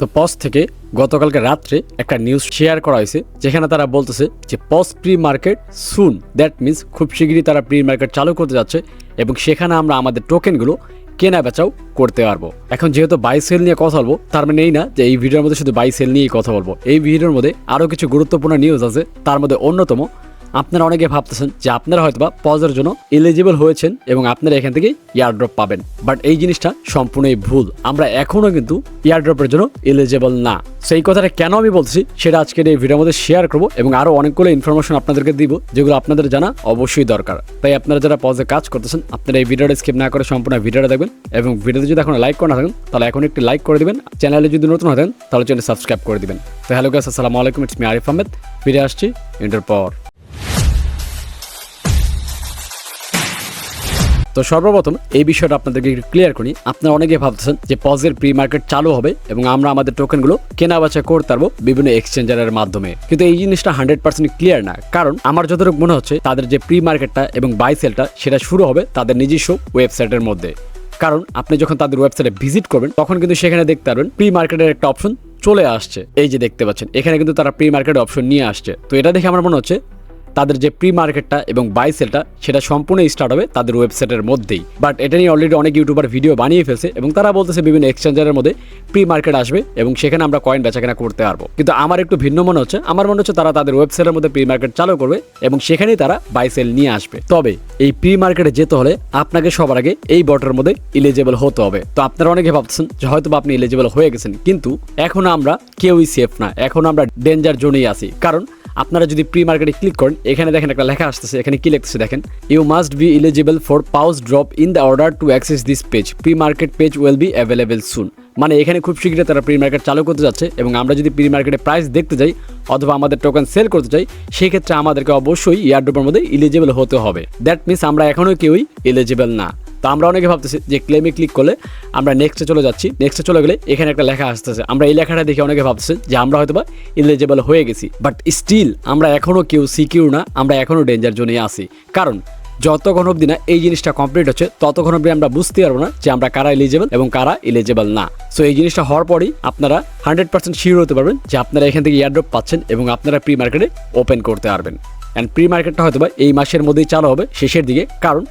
তো পজ থেকে গতকালকে রাত্রে একটা নিউজ শেয়ার করা হয়েছে, যেখানে তারা বলতেছে যে pause pre market soon that means খুব শীঘ্রই তারা প্রি মার্কেট চালু করতে যাচ্ছে এবং সেখানে আমরা আমাদের টোকেনগুলো কেনা বেচাও করতে পারব। এখন যেহেতু বাই সেল নিয়ে কথা বলব, তার মানে এই না যে এই ভিডিওর মধ্যে শুধু বাই সেল নিয়েই কথা বলব। এই ভিডিওর মধ্যে আরও কিছু গুরুত্বপূর্ণ নিউজ আছে, তার মধ্যে অন্যতম আপনারা অনেকে ভাবতেছেন যে আপনারা হয়তোবা পজের জন্য এলিজিবল হয়েছেন এবং আপনারা এখান থেকে ইয়ারড্রপ পাবেন। বাট এই জিনিসটা সম্পূর্ণই ভুল। আমরা এখনও কিন্তু ইয়ারড্রপের জন্য এলিজিবল না। সেই কথাটা কেন আমি বলছি সেটা আজকের এই ভিডিওর মধ্যে শেয়ার করব এবং আরও অনেকগুলো ইনফরমেশন আপনাদেরকে দিব, যেগুলো আপনাদের জানা অবশ্যই দরকার। তাই আপনারা যারা পজে কাজ করতেছেন, আপনারা এই ভিডিওটা স্কিপ না করে সম্পূর্ণ ভিডিওটা দেখবেন এবং ভিডিওতে যদি এখন লাইক করে না থাকেন, তাহলে এখন একটি লাইক করে দিবেন। চ্যানেলে যদি নতুন হতেন তাহলে চ্যানেল সাবস্ক্রাইব করে দিবেন। তো হ্যালো আসসালামু আলাইকুম ইটস মি আরিফ আহমেদ ফিরে আসছি ইন্টার পর। তো সর্বপ্রথম এই বিষয়টা আপনাদেরকে ক্লিয়ার করি। আপনারা অনেকে ভাবতেছেন যে পজের প্রি মার্কেট চালু হবে এবং আমরা আমাদের টোকেনগুলো কেনা বেচা করতে পারব বিভিন্ন এক্সচেঞ্জারের মাধ্যমে। কিন্তু এই জিনিসটা হান্ড্রেড পার্সেন্ট ক্লিয়ার না। কারণ আমার যতটুকু মনে হচ্ছে, তাদের যে প্রি মার্কেটটা এবং বাই সেলটা সেটা শুরু হবে তাদের নিজস্ব ওয়েবসাইটের মধ্যে। কারণ আপনি যখন তাদের ওয়েবসাইটে ভিজিট করবেন, তখন কিন্তু সেখানে দেখতে পারবেন প্রি মার্কেটের একটা অপশন চলে আসছে। এই যে দেখতে পাচ্ছেন, এখানে কিন্তু তারা প্রি মার্কেট অপশন নিয়ে আসছে। তো এটা দেখে আমার মনে হচ্ছে তাদের যে প্রি মার্কেটটা এবং বাই সেলটা সেটা সম্পূর্ণ স্টার্ট হবে তাদের ওয়েবসাইটের মধ্যেই। বাট এটা নিয়ে অলরেডি অনেক ইউটিউবার ভিডিও বানিয়ে ফেলছে এবং তারা বলতেছে বিভিন্ন এক্সচেঞ্জারের মধ্যে প্রি মার্কেট আসবে এবং সেখানে আমরা কয়েন বেচাকেনা করতে পারব। কিন্তু আমার একটু ভিন্ন মনে হচ্ছে, আমার মনে হচ্ছে তারা তাদের ওয়েবসাইটের মধ্যে প্রি মার্কেট চালু করবে এবং সেখানেই তারা বাই সেল নিয়ে আসবে। তবে এই প্রি মার্কেটে যেতে হলে আপনাকে সবার আগে এই বটের মধ্যে ইলিজিবল হতে হবে। তো আপনারা অনেকে ভাবছেন যে হয়তো আপনি ইলিজিবল হয়ে গেছেন, কিন্তু এখন আমরা কেউই সেফ না। এখন আমরা ডেঞ্জার জোনেই আছি। কারণ আপনারা যদি প্রি মার্কেটে ক্লিক করেন, এখানে দেখেন একটা লেখা আসতেছে, এখানে কি লিখতেছে দেখেন? You must be eligible for pause drop in the order to access this page pre market page will be available soon মানে এখানে খুব শীঘ্রই তারা প্রি মার্কেট চালু করতে যাচ্ছে এবং আমরা যদি প্রি মার্কেটে প্রাইস দেখতে যাই অথবা আমাদের টোকেন সেল করতে চাই সেই ক্ষেত্রে আমাদেরকে অবশ্যই ইয়ারড্রপের মধ্যে ইলিজিবল হতে হবে। দ্যাট মিনস আমরা এখনও কেউই এলিজিবল না। তো আমরা অনেকে ভাবতেছি যে ক্লেমে ক্লিক করলে আমরা নেক্সটে চলে যাচ্ছি। নেক্সটে চলে গেলে এখানে একটা লেখা আসতেছে। আমরা এই লেখাটা দেখে অনেকে ভাবতেছে যে আমরা হয়তো বা ইলিজিবল হয়ে গেছি। বাট স্টিল আমরা এখনও কেউ সিকিউর না, আমরা এখনও ডেঞ্জার জোনে আসি কারণ, যতক্ষণ অব্দি না এই জিনিসটা কমপ্লিট হচ্ছে, ততক্ষণ অব্দি আমরা বুঝতে পারব না যে আমরা কারা এলিজেবল এবং কারা এলিজেবল না। সো এই জিনিসটা হওয়ার পরেই আপনারা হান্ড্রেড পার্সেন্ট শিওর হতে পারবেন যে আপনারা এখান থেকে ইয়ারড্রপ পাচ্ছেন এবং আপনারা প্রি মার্কেটে ওপেন করতে পারবেন। অ্যান্ড প্রি মার্কেটটা হয়তো বা এই মাসের মধ্যেই চালু হবে, শেষের দিকে। কারণ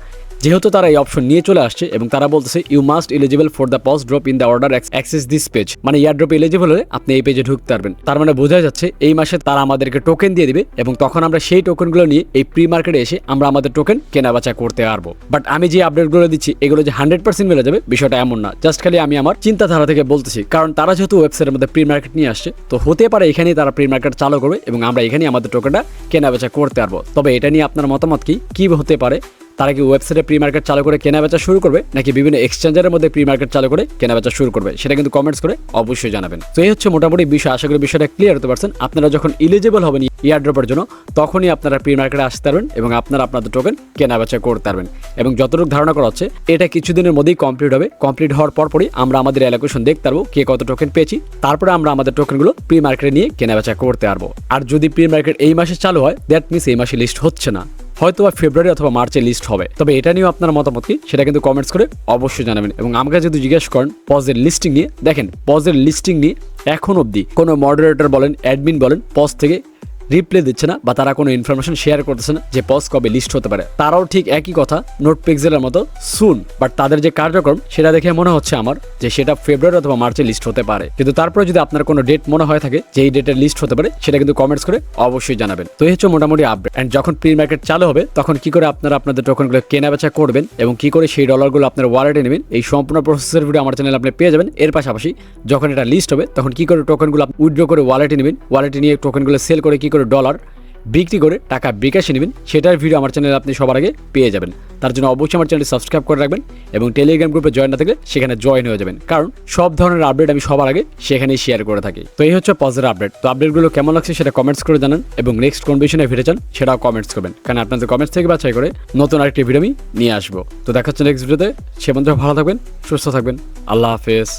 যেহেতু তারা এই অপশন নিয়ে চলে আসছে এবং তারা বলতেছে you must eligible for the pause drop in the order access this page মানে ইয়ার ড্রপ এলিজিবল হলে আপনি এই পেজে ঢুকতে পারবেন। তার মানে বোঝা যাচ্ছে এই মাসে তারা আমাদেরকে টোকেন দিয়ে দিবে এবং তখন আমরা সেই টোকেনগুলো নিয়ে এই প্রি মার্কেটে এসে আমরা আমাদের টোকেন কেনাবেচা করতে পারব। বাট আমি যে আপডেটগুলো দিচ্ছি, এগুলো যে হান্ড্রেড পার্সেন্ট মিলে যাবে বিষয়টা এমন না। জাস্ট খালি আমি আমার চিন্তাধারা থেকে বলতেছি, কারণ তারা যেহেতু ওয়েবসাইটের মধ্যে প্রি মার্কেট নিয়ে আসছে, তো হতে পারে এখানেই তারা প্রি মার্কেট চালু করবে এবং আমরা এখানেই আমাদের টোকেনটা কেনাবেচা করতে পারব। তবে এটা নিয়ে আপনার মতামত কি? কি হতে পারে? তারা কি ওয়েবসাইটে প্রি মার্কেট চালু করে কেনা বেচা শুরু করবে, নাকি বিভিন্ন এক্সচেঞ্জারের মধ্যে প্রি মার্কেট চালু করে কেনা বেচা শুরু করবে, সেটা কিন্তু কমেন্টস করে অবশ্যই জানাবেন। তো এই হচ্ছে মোটামুটি বিষয়, আশা করি বিষয়টা ক্লিয়ার হতে পারছেন। আপনারা যখন ইলিজিবল হবেন ইয়ার ড্রপের জন্য, তখনই আপনারা প্রি মার্কেটে আসতে পারবেন এবং আপনারা আপনাদের টোকেন কেনা বেচা করতে পারবেন। এবং যতটুকু ধারণা করা হচ্ছে, এটা কিছুদিনের মধ্যেই কমপ্লিট হবে। কমপ্লিট হওয়ার পরপরই আমরা আমাদের অ্যালোকেশন দেখতে পারব, কে কত টোকেন পেয়েছি। তারপরে আমরা আমাদের টোকেনগুলো প্রি মার্কেটে নিয়ে কেনা বেচা করতে পারব। আর যদি প্রি মার্কেট এই মাসে চালু হয় দ্যাট মিনস এই মাসে লিস্ট হচ্ছে না। হয়তো বা ফেব্রুয়ারি অথবা মার্চে লিস্ট হবে। তবে এটা নিয়েও আপনার মতামত কি? সেটা কিন্তু কমেন্টস করে অবশ্যই জানাবেন। এবং আমাকে যদি জিজ্ঞেস করেন পজের লিস্টিং নিয়ে, দেখেন পজের লিস্টিং নিয়ে এখন অবধি কোনো মডারেটর বলেন অ্যাডমিন বলেন পজ থেকে রিপ্লাই দিচ্ছে না বা তারা কোনো ইনফরমেশন শেয়ার করতেছে না যে পজ কবে লিস্ট হতে পারে। তারাও ঠিক একই কথা, নোট পিক্সেলের মতো সুন বাট তাদের যে কার্যক্রম, সেটা দেখে মনে হচ্ছে আমার যে সেটা ফেব্রুয়ারি অথবা মার্চে লিস্ট হতে পারে। কিন্তু তারপরে যদি আপনার কোনো ডেট মনে হয় থাকে যে এই ডেটের লিস্ট হতে পারে, সেটা কিন্তু কমেন্টস করে অবশ্যই জানাবেন। তো এই হচ্ছে মোটামুটি আপডেট অ্যান্ড যখন প্রি মার্কেট চালু হবে, তখন কি করে আপনারা আপনাদের টোকনগুলো কেনা বেচা করবেন এবং কি করে সেই ডলারগুলো আপনার ওয়ালেটে নেবেন, এই সম্পূর্ণ প্রসেসের ভিডিও আমার চ্যানেলে আপনি পেয়ে যাবেন। এর পাশাপাশি যখন এটা লিস্ট হবে, তখন কি করে টোকনগুলো উইথড্র করে ওয়ালেটে নেবেন ওয়ালেটে নিয়ে টোকনগুলো সেল করে কি করে ডলার বিক্রি করে টাকা বিকাশে নেবেন, সেটার ভিডিও আমার চ্যানেলে আপনি সবার আগে পেয়ে যাবেন। তার জন্য অবশ্যই আমার চ্যানেলটি সাবস্ক্রাইব করে রাখবেন এবং টেলিগ্রাম গ্রুপে জয়েন না থাকলে সেখানে জয়েন হয়ে যাবেন। কারণ সব ধরনের আপডেট আমি সবার আগে সেখানেই শেয়ার করে থাকি। তো এই হচ্ছে পজের আপডেট তো আপডেটগুলো কেমন লাগছে সেটা কমেন্টস করে জানান এবং নেক্সট কোন বিষয়ে ভিডিও চান সেটাও কমেন্টস করবেন। কারণ আপনাদের কমেন্টস থেকে বাছাই করে নতুন আরেকটি ভিডিও আমি নিয়ে আসব। তো দেখা হচ্ছে নেক্সট ভিডিওতে সে পর্যন্ত ভালো থাকবেন, সুস্থ থাকবেন। আল্লাহ হাফেজ।